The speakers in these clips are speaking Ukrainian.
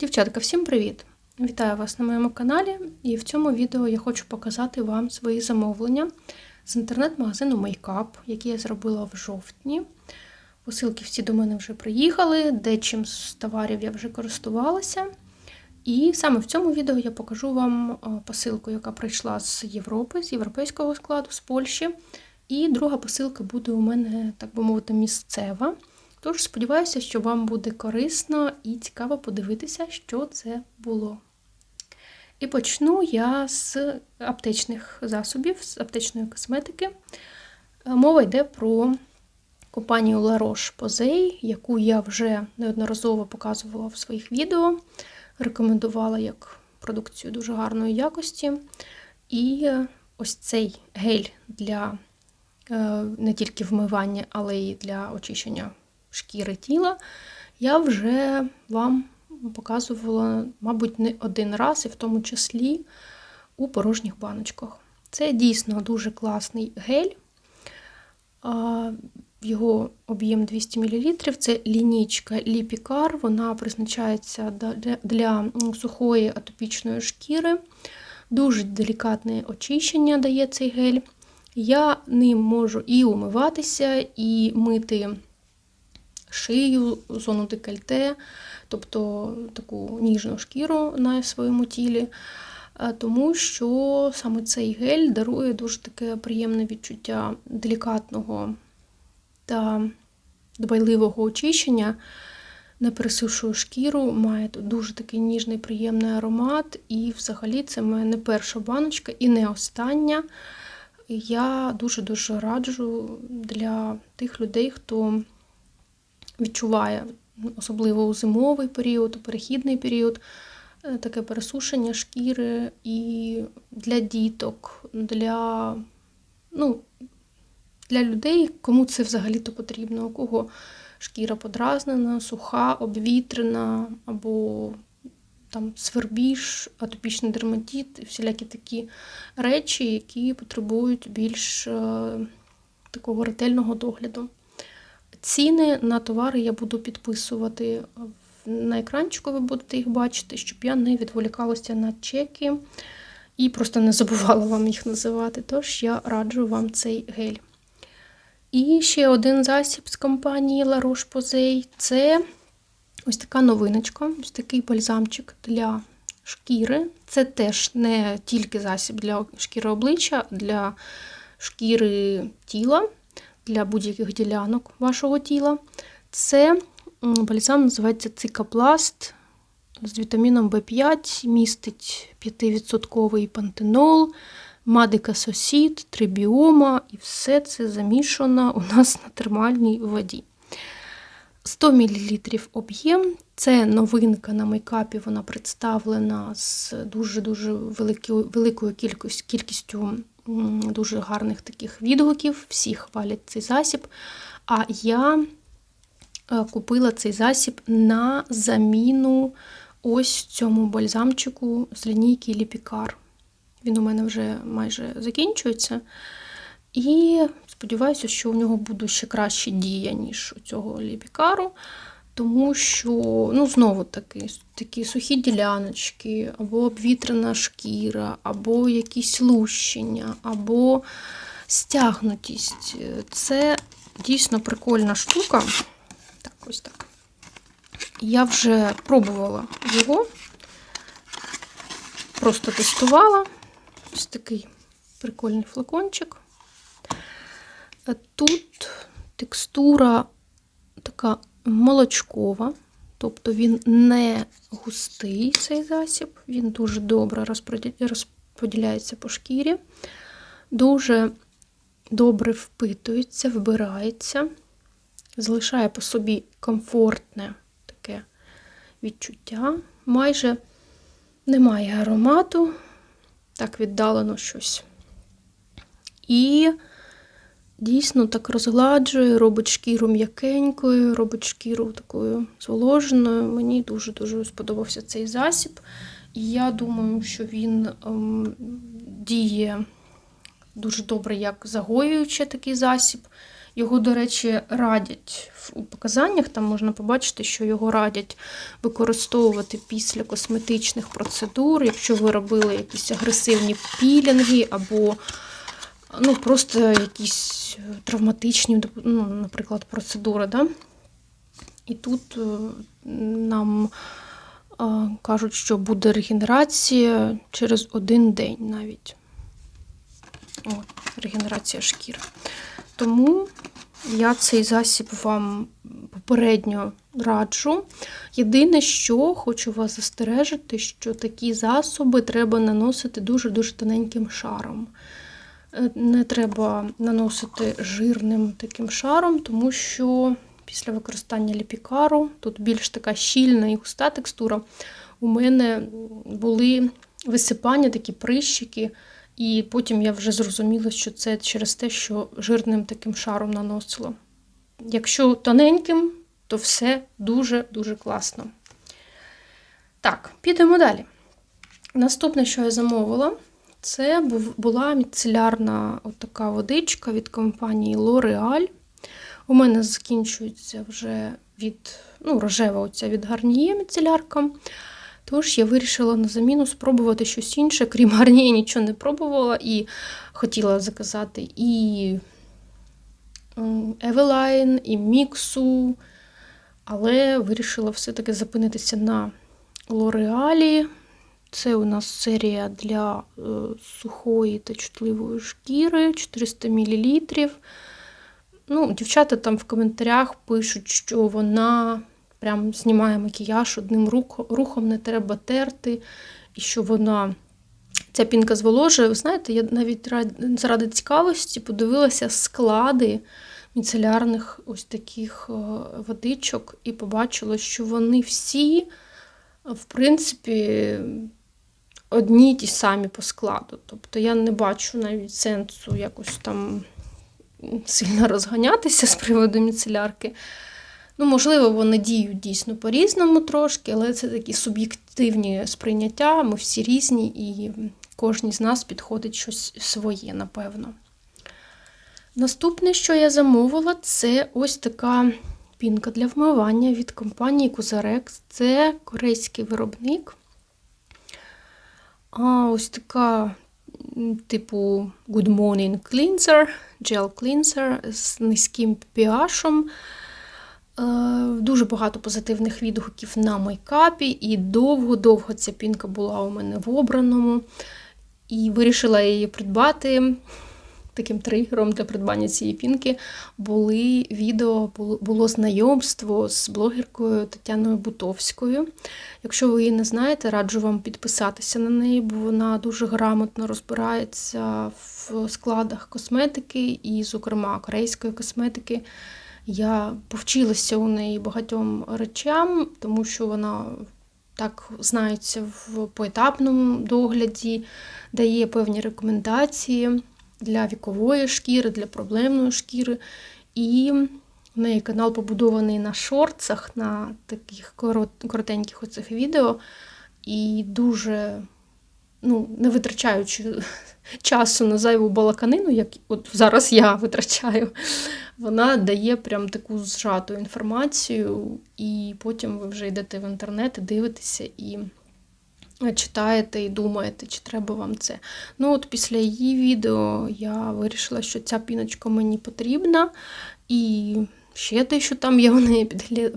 Дівчатка, всім привіт! Вітаю вас на моєму каналі, і в цьому відео я хочу показати вам свої замовлення з інтернет-магазину Makeup, які я зробила в жовтні. Посилки всі до мене вже приїхали, дечим з товарів я вже користувалася. І саме в цьому відео я покажу вам е, посилку, яка прийшла з Європи, з європейського складу, з Польщі. І друга посилка буде у мене, так би мовити, місцева. Тож сподіваюся, що вам буде корисно і цікаво подивитися, що це було. І почну я з аптечних засобів, з аптечної косметики. Е, Мова йде про компанію La Roche-Posay, яку я вже неодноразово показувала в своїх відео, рекомендувала як продукцію дуже гарної якості. І ось цей гель для е, не тільки вмивання, але й для очищення шкіри тіла, я вже вам показувала, мабуть, не один раз, і в тому числі у порожніх баночках. Це дійсно дуже класний гель. Його об'єм 200 мл. Це лінічка Ліпікар, вона призначається для сухої атопічної шкіри. Дуже делікатне очищення дає цей гель. Я ним можу і умиватися, і мити шию, зону декольте, тобто таку ніжну шкіру на своєму тілі. Тому що саме цей гель дарує дуже таке приємне відчуття делікатного та дбайливого очищення, не пересушує шкіру, має дуже такий ніжний, приємний аромат. І взагалі це моя не перша баночка і не остання. Я дуже-дуже раджу для тих людей, хто відчуває, особливо у зимовий період, у перехідний період, таке пересушення шкіри і для діток, для ну, для людей, кому це взагалі-то потрібно, у кого шкіра подразнена, суха, обвітрена, або там свербіж, атопічний дерматит, всілякі такі речі, які потребують більш е, такого ретельного догляду. Ціни на товари я буду підписувати на екранчику, ви будете їх бачити, щоб я не відволікалася на чеки і просто не забувала вам їх називати. Тож я раджу вам цей гель. І ще один засіб з компанії La Roche-Posay – це ось така новиночка, ось такий бальзамчик для шкіри. Це теж не тільки засіб для шкіри обличчя, для шкіри тіла для будь-яких ділянок вашого тіла. Це бальзам називається цикопласт з вітаміном В5, містить 5% пантенол, мадикасосід, трибіома, і все це замішано у нас на термальній воді. 100 мл об'єм. Це новинка на мейкапі, вона представлена з дуже-дуже великою кількістю дуже гарних таких відгуків, всі хвалять цей засіб. А я е, купила цей засіб на заміну ось цьому бальзамчику з лінійки Ліпікар. Він у мене вже майже закінчується. І сподіваюся, що у нього буде ще краще дія, ніж у цього ліпікару. Тому що, ну, знову таки, такі сухі діляночки, або обвітрена шкіра, або якісь лущення, або стягнутість. Це дійсно прикольна штука. Так, ось так. Я вже пробувала його, просто тестувала. Ось такий прикольний флакончик. Тут текстура така молочкова, тобто він не густий цей засіб, він дуже добре розподіляється по шкірі, дуже добре впитується, вбирається, залишає по собі комфортне таке відчуття. Майже немає аромату, так віддалено щось. І дійсно так розгладжує, робить шкіру м'якенькою, робить шкіру такою зволоженою. Мені дуже-дуже сподобався цей засіб. І я думаю, що він ем, діє дуже добре як загоюючий такий засіб, Його, до речі, радять у показаннях. Там можна побачити, що його радять використовувати після косметичних процедур, якщо ви робили якісь агресивні пілінги або ну, просто якісь травматичні, ну, наприклад, процедури. Да? І тут е, нам е, кажуть, що буде регенерація через один день навіть. От, регенерація шкіри. Тому я цей засіб вам попередньо раджу. Єдине, що хочу вас застережити, що такі засоби треба наносити дуже-дуже тоненьким шаром. Е, Не треба наносити жирним таким шаром, тому що після використання ліпікару, тут більш така щільна і густа текстура, у мене були висипання, такі прищики. І потім я вже зрозуміла, що це через те, що жирним таким шаром наносила. Якщо тоненьким, то все дуже-дуже класно. Так, підемо далі. Наступне, що я замовила, це була міцелярна така водичка від компанії L'Oreal. У мене закінчується вже від ну, рожева оця від гарніє міцелярка. Тож я вирішила на заміну спробувати щось інше, крім гарніє, нічого не пробувала і хотіла заказати і Евелайн, і Міксу, але вирішила все-таки зупинитися на Лореалі. Це у нас серія для е, сухої та чутливої шкіри 400 мл. Ну, Дівчата там в коментарях пишуть, що вона прям знімає макіяж одним рухом, не треба терти, і що вона. Ця пінка зволожує. Ви знаєте, я навіть заради цікавості подивилася склади міцелярних ось таких е, водичок і побачила, що вони всі, в принципі, одні й ті самі по складу. Тобто я не бачу навіть сенсу якось там сильно розганятися з приводу міцелярки. Ну, Можливо, вони діють дійсно по-різному трошки, але це такі суб'єктивні сприйняття, ми всі різні, і кожній з нас підходить щось своє, напевно. Наступне, що я замовила, це ось така пінка для вмивання від компанії Kuzarex. Це корейський виробник. А Ось така, типу, Good Morning Cleanser, Gel Cleanser з низьким pH. Е, дуже багато позитивних відгуків на мейкапі, і довго-довго ця пінка була у мене в обраному. І вирішила її придбати. Таким тригером для придбання цієї пінки були відео, було знайомство з блогеркою Тетяною Бутовською. Якщо ви її не знаєте, раджу вам підписатися на неї, бо вона дуже грамотно розбирається в складах косметики і, зокрема, корейської косметики. Я повчилася у неї багатьом речам, тому що вона так знається в поетапному догляді, дає певні рекомендації для вікової шкіри, для проблемної шкіри. І в неї канал побудований на шорцах, на таких коротеньких оцих відео. І дуже ну, не витрачаючи часу на зайву балаканину, як от зараз я витрачаю, вона дає прям таку зжату інформацію, і потім ви вже йдете в інтернет, і дивитеся і читаєте і думаєте, чи треба вам це. Ну, от після її відео я вирішила, що ця піночка мені потрібна. І ще те, що там я в неї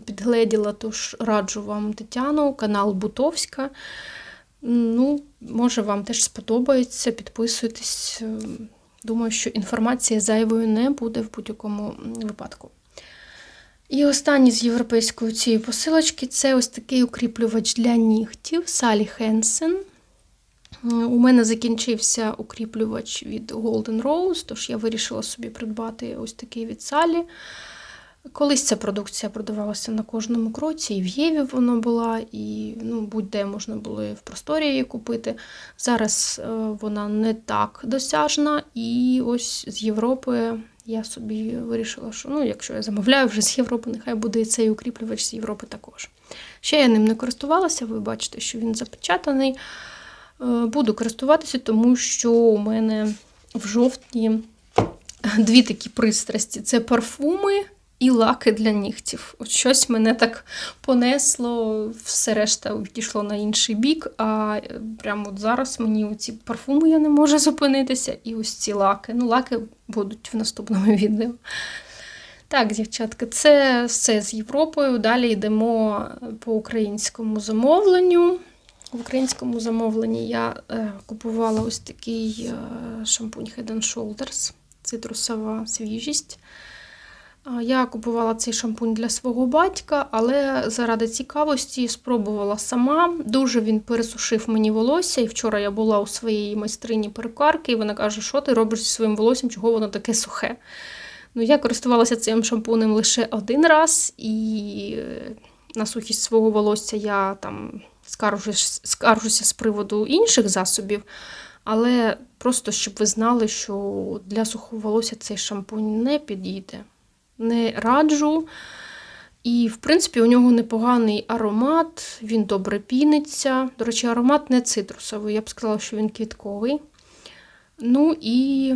підгледіла, тож раджу вам Тетяну, канал Бутовська. Ну, Може, вам теж сподобається, підписуйтесь. Думаю, що інформація зайвою не буде в будь-якому випадку. І останній з європейської цієї посилочки це ось такий укріплювач для нігтів Салі Хенсен. У мене закінчився укріплювач від Golden Rose, тож я вирішила собі придбати ось такий від Салі. Колись ця продукція продавалася на кожному кроці, і в Єві вона була, і ну, будь-де можна було і в просторі її купити. Зараз е, вона не так досяжна, і ось з Європи я собі вирішила, що ну, якщо я замовляю вже з Європи, нехай буде і цей укріплювач з Європи також. Ще я ним не користувалася, ви бачите, що він запечатаний. Е, буду користуватися, тому що у мене в жовтні дві такі пристрасті: це парфуми і лаки для нігтів. От щось мене так понесло, все решта відійшло на інший бік. А е, прямо от зараз мені ці парфуми я не можу зупинитися, і ось ці лаки. Ну, лаки будуть в наступному відео. Так, дівчатка, це все з Європою. Далі йдемо по українському замовленню. В українському замовленні я е, купувала ось такий е, шампунь Head Shoulders, цитрусова свіжість. Я купувала цей шампунь для свого батька, але заради цікавості спробувала сама. Дуже він пересушив мені волосся. І вчора я була у своїй майстрині перукарки, і вона каже, що ти робиш зі своїм волоссям, чого воно таке сухе. Ну, Я користувалася цим шампунем лише один раз, і е, на сухість свого волосся я там скаржуся, скаржуся з приводу інших засобів. Але просто щоб ви знали, що для сухого волосся цей шампунь не підійде не раджу. І, в принципі, у нього непоганий аромат, він добре піниться. До речі, аромат не цитрусовий, я б сказала, що він квітковий. Ну і,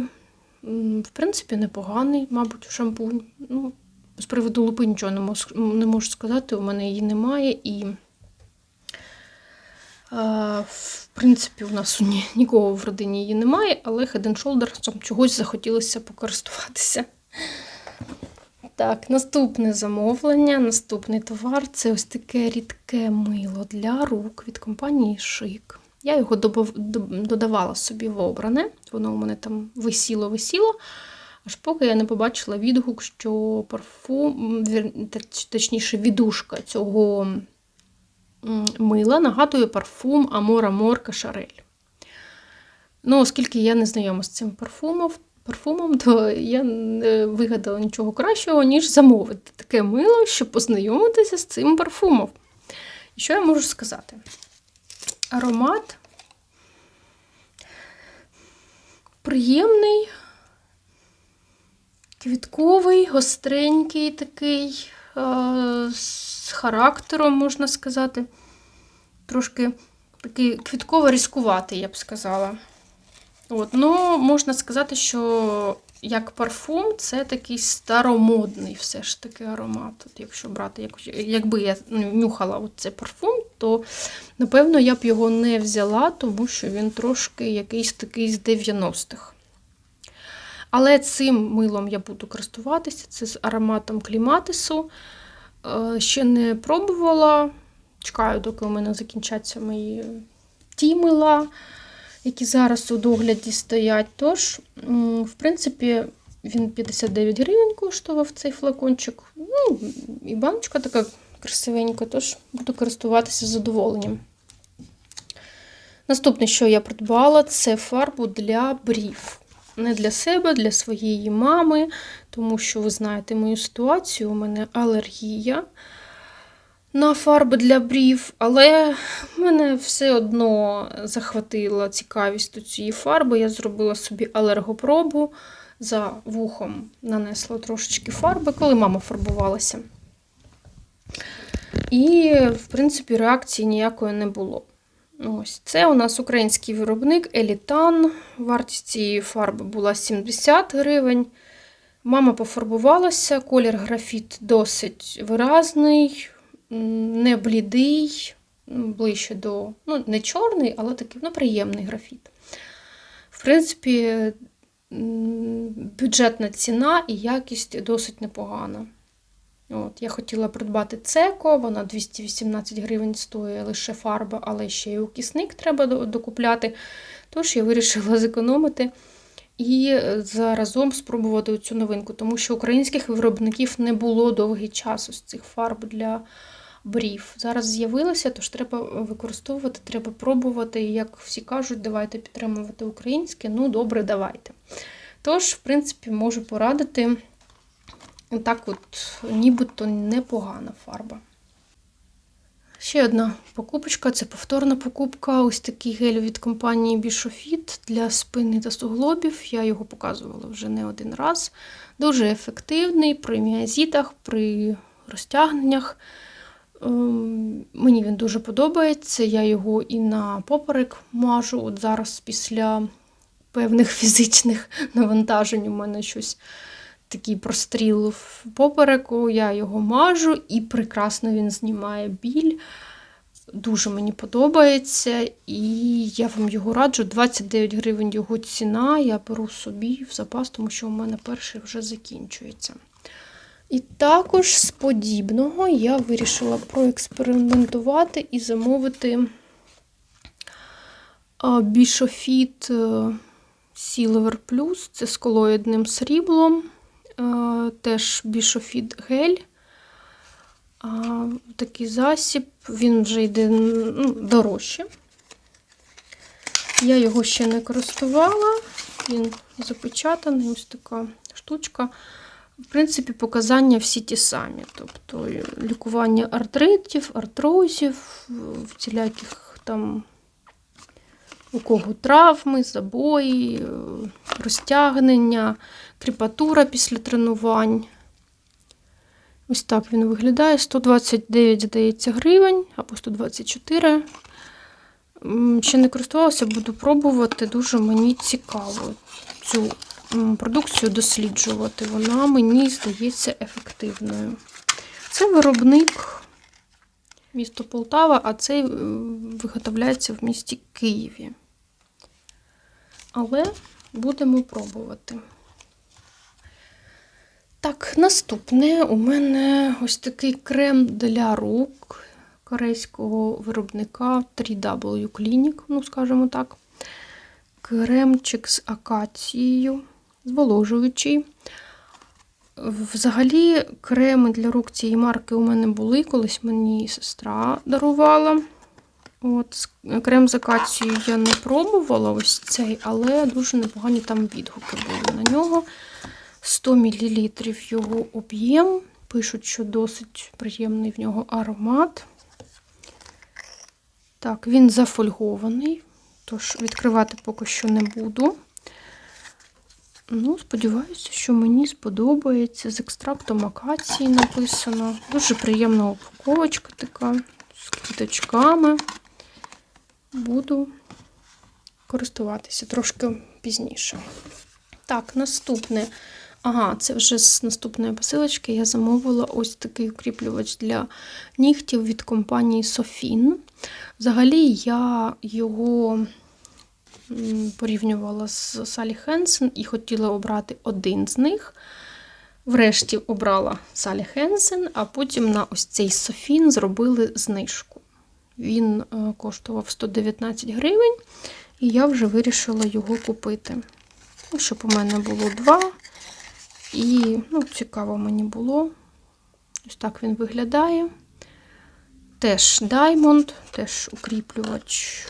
в принципі, непоганий, мабуть, шампунь. Ну, З приводу лупи нічого не можу, не можу сказати, у мене її немає. І, в принципі, у нас ні, нікого в родині її немає, але Head Shoulders чогось захотілося покористуватися. Так, наступне замовлення, наступний товар це ось таке рідке мило для рук від компанії Шик. Я його додавала собі в обране, воно у мене там висіло-висіло, аж поки я не побачила відгук, що парфум, точніше, відушка цього мила нагадує парфум Amor Amor Кашарель. Ну, оскільки я не знайома з цим парфумом, парфумом, то я не вигадала нічого кращого, ніж замовити таке мило, щоб познайомитися з цим парфумом. І що я можу сказати? Аромат приємний, квітковий, гостренький такий, з характером, можна сказати. Трошки такий квітково різкуватий, я б сказала. От, Ну, можна сказати, що як парфум, це такий старомодний все ж таки аромат. От Якщо брати, як, якби я нюхала цей парфум, то напевно я б його не взяла, тому що він трошки якийсь такий з 90-х. Але цим милом я буду користуватися, це з ароматом кліматису. Е, ще не пробувала. Чекаю, доки у мене закінчаться мої ті мила які зараз у догляді стоять. Тож, в принципі, він 59 гривень коштував цей флакончик. Ну, І баночка така красивенька, тож буду користуватися задоволенням. Наступне, що я придбала, це фарбу для брів. Не для себе, для своєї мами, тому що ви знаєте мою ситуацію, у мене алергія на фарби для брів, але мене все одно захватила цікавість до цієї фарби. Я зробила собі алергопробу, за вухом нанесла трошечки фарби, коли мама фарбувалася. І, в принципі, реакції ніякої не було. Ось Це у нас український виробник Елітан. Вартість цієї фарби була 70 гривень. Мама пофарбувалася, колір графіт досить виразний, не блідий, ближче до, ну, не чорний, але такий ну, приємний графіт. В принципі, бюджетна ціна і якість досить непогана. От, Я хотіла придбати цеко, вона 218 гривень стоїть лише фарба, але ще й окисник треба докупляти. Тож я вирішила зекономити і заразом спробувати цю новинку, тому що українських виробників не було довгий час ось цих фарб для брів. Зараз з'явилося, тож треба використовувати, треба пробувати. І як всі кажуть, давайте підтримувати українське. Ну, добре, давайте. Тож, в принципі, можу порадити так от, нібито непогана фарба. Ще одна покупочка це повторна покупка. Ось такий гель від компанії Bishofit для спини та суглобів. Я його показувала вже не один раз. Дуже ефективний при міазітах, при розтягненнях. Ем, мені він дуже подобається. Я його і на поперек мажу. От зараз після певних фізичних навантажень. У мене щось такий простріл в попереку, я його мажу і прекрасно він знімає біль. Дуже мені подобається, і я вам його раджу. 29 гривень його ціна. Я беру собі в запас, тому що у мене перший вже закінчується. І також з подібного я вирішила проекспериментувати і замовити бішофіт Silver Plus. Це з колоїдним сріблом. Е, Теж бішофіт гель. Такий засіб, він вже йде ну, дорожче. Я його ще не користувала, він запечатаний, ось така штучка. В принципі, показання всі ті самі. Тобто лікування артритів, артрозів, всіляких там у кого травми, забої, розтягнення, кріпатура після тренувань. Ось так він виглядає. 129, здається, гривень або 124. Ще не користувалася, буду пробувати. Дуже мені цікаво цю продукцію досліджувати. Вона мені здається ефективною. Це виробник місто Полтава, а цей виготовляється в місті Києві. Але будемо пробувати. Так, наступне у мене ось такий крем для рук корейського виробника 3W Clinic, ну, скажімо так. Кремчик з акацією, зволожуючий. Взагалі, креми для рук цієї марки у мене були, колись мені сестра дарувала. От, Крем з акацією я не пробувала ось цей, але дуже непогані там відгуки були на нього. 100 мл його об'єм. Пишуть, що досить приємний в нього аромат. Так, він зафольгований, тож відкривати поки що не буду. Ну, сподіваюся, що мені сподобається. З екстрактом акації написано. Дуже приємна упаковочка така, з квіточками. Буду користуватися трошки пізніше. Так, наступне Ага, це вже з наступної посилочки я замовила ось такий укріплювач для нігтів від компанії Sofin. Взагалі, я його порівнювала з Салі Хенсен і хотіла обрати один з них. Врешті обрала Салі Хенсен, а потім на ось цей Софін зробили знижку. Він е, коштував 119 гривень, і я вже вирішила його купити. Ну, щоб у мене було два. І, ну, цікаво мені було. Ось так він виглядає. Теж Diamond, теж укріплювач,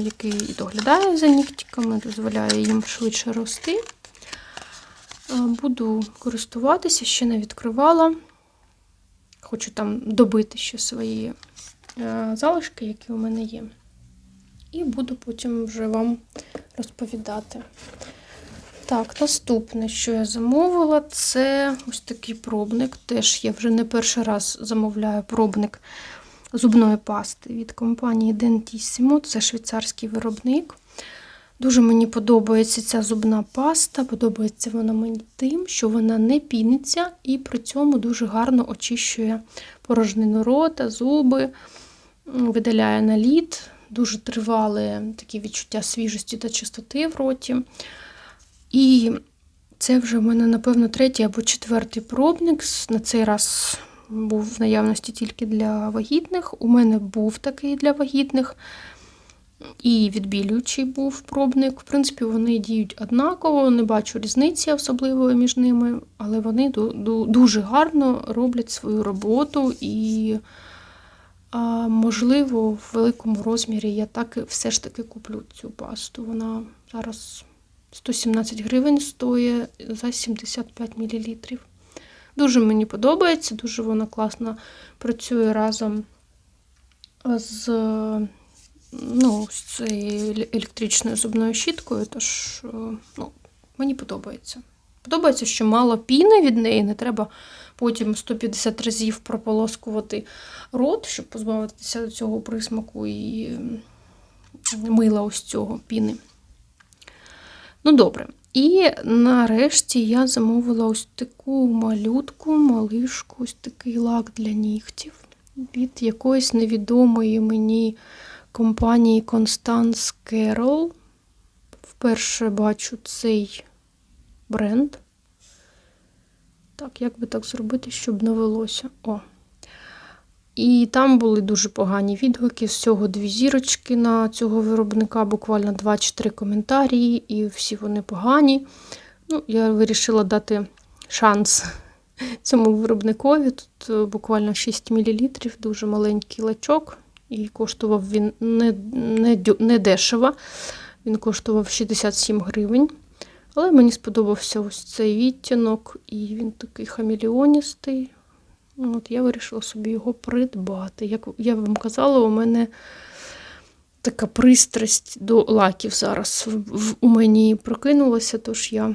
який доглядає за нігтиками, дозволяє їм швидше рости. Буду користуватися, ще не відкривала. Хочу там добити ще свої е, залишки, які у мене є. І буду потім вже вам розповідати. Так, наступне, що я замовила, це ось такий пробник. Теж я вже не перший раз замовляю пробник зубної пасти від компанії Dentissimo. Це швейцарський виробник. Дуже мені подобається ця зубна паста, подобається вона мені тим, що вона не піниться і при цьому дуже гарно очищує порожнину рота, зуби, видаляє наліт, дуже тривале такі відчуття свіжості та чистоти в роті. І це вже в мене, напевно, третій або четвертий пробник. На цей раз був в наявності тільки для вагітних. У мене був такий для вагітних. І відбілюючий був пробник. В принципі, вони діють однаково, не бачу різниці особливої між ними, але вони дуже гарно роблять свою роботу і, можливо, в великому розмірі я так все ж таки куплю цю пасту. Вона зараз 117 гривень стоїть за 75 мл. Дуже мені подобається, дуже вона класно працює разом з ну, з цією електричною зубною щіткою, тож ну, мені подобається. Подобається, що мало піни від неї, не треба потім 150 разів прополоскувати рот, щоб позбавитися цього присмаку і мила ось цього піни. Ну, добре. І нарешті я замовила ось таку малютку, малишку, ось такий лак для нігтів від якоїсь невідомої мені компанії Constance Carroll. Вперше бачу цей бренд. Так, як би так зробити, щоб не велося? О. І там були дуже погані відгуки. Всього дві зірочки на цього виробника, буквально 2 чи 3 коментарі, і всі вони погані. Ну, Я вирішила дати шанс цьому виробникові. Тут е, буквально 6 мл, дуже маленький лачок, і коштував він не, не, не дешево. Він коштував 67 гривень. Але мені сподобався ось цей відтінок, і він такий хамелеоністий. От я вирішила собі його придбати. Як я вам казала, у мене така пристрасть до лаків зараз у мені прокинулася, тож я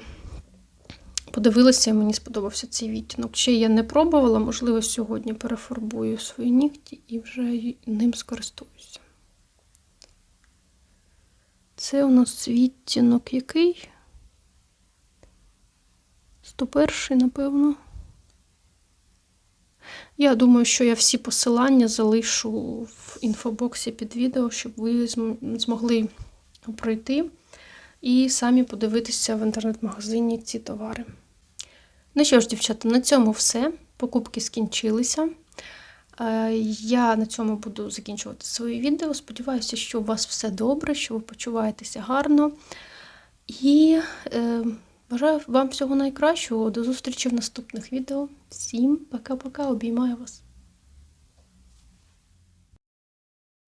подивилася, і мені сподобався цей відтінок. Ще я не пробувала, можливо, сьогодні перефарбую свої нігті і вже ним скористуюся. Це у нас відтінок який? 101, напевно. Я думаю, що я всі посилання залишу в інфобоксі під відео, щоб ви змогли пройти і самі подивитися в інтернет-магазині ці товари. Ну що ж, дівчата, на цьому все. Покупки скінчилися. Е, Я на цьому буду закінчувати своє відео. Сподіваюся, що у вас все добре, що ви почуваєтеся гарно. І е, бажаю вам всього найкращого. До зустрічі в наступних відео. Всім пока-пока, обіймаю вас.